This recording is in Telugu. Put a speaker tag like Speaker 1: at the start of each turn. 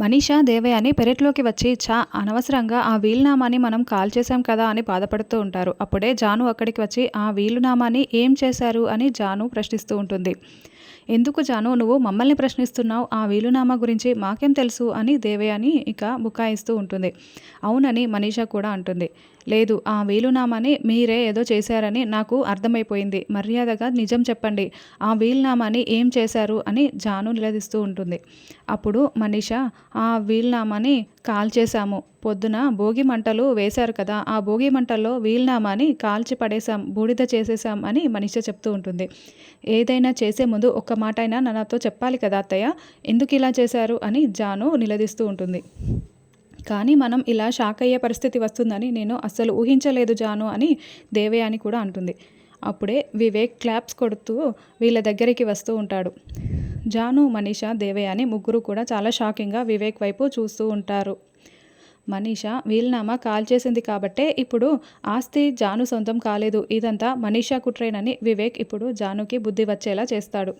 Speaker 1: మనీషా దేవయాని పెరట్లోకి వచ్చి చా అనవసరంగా ఆ వీలునామాని మనం కాల్ చేశాం కదా అని బాధపడుతూ ఉంటారు. అప్పుడే జాను అక్కడికి వచ్చి ఆ వీలునామాని ఏం చేశారు అని జాను ప్రశ్నిస్తూ ఉంటుంది. ఎందుకు జాను నువ్వు మమ్మల్ని ప్రశ్నిస్తున్నావు? ఆ వీలునామా గురించి మాకేం తెలుసు? అని దేవయాని ఇక బుకాయిస్తూ ఉంటుంది. అవునని మనీషా కూడా అంటుంది. లేదు ఆ వీలునామాని మీరే ఏదో చేశారని నాకు అర్థమైపోయింది. మర్యాదగా నిజం చెప్పండి. ఆ వీలునామాని ఏం చేశారు? అని జాను నిలదీస్తూ ఉంటుంది. అప్పుడు మనీషా ఆ వీల్నామాని కాల్ చేశాము పొద్దున భోగి మంటలు వేశారు కదా ఆ భోగి మంటల్లో వీల్నామాని కాల్చి పడేశాం బూడిద చేసేసాం అని మనిషి చెప్తూ ఉంటుంది. ఏదైనా చేసే ముందు ఒక్క మాట అయినా నాతో చెప్పాలి కదా అత్తయ్య? ఎందుకు ఇలా చేశారు? అని జాను నిలదీస్తూ ఉంటుంది. కానీ మనం ఇలా షాక్ అయ్యే పరిస్థితి వస్తుందని నేను అస్సలు ఊహించలేదు జాను అని దేవయాని కూడా అంటుంది. అప్పుడే వివేక్ క్లాప్స్ కొడుతూ వీళ్ళ దగ్గరికి వస్తూ ఉంటాడు. జాను మనీషా దేవయాని ముగ్గురు కూడా చాలా షాకింగ్గా వివేక్ వైపు చూస్తూ ఉంటారు. మనీషా వీలునామా కాల్ చేసింది కాబట్టే ఇప్పుడు ఆస్తి జాను సొంతం కాలేదు. ఇదంతా మనీషా కుట్రేనని వివేక్ ఇప్పుడు జానుకి బుద్ధి వచ్చేలా చేస్తాడు.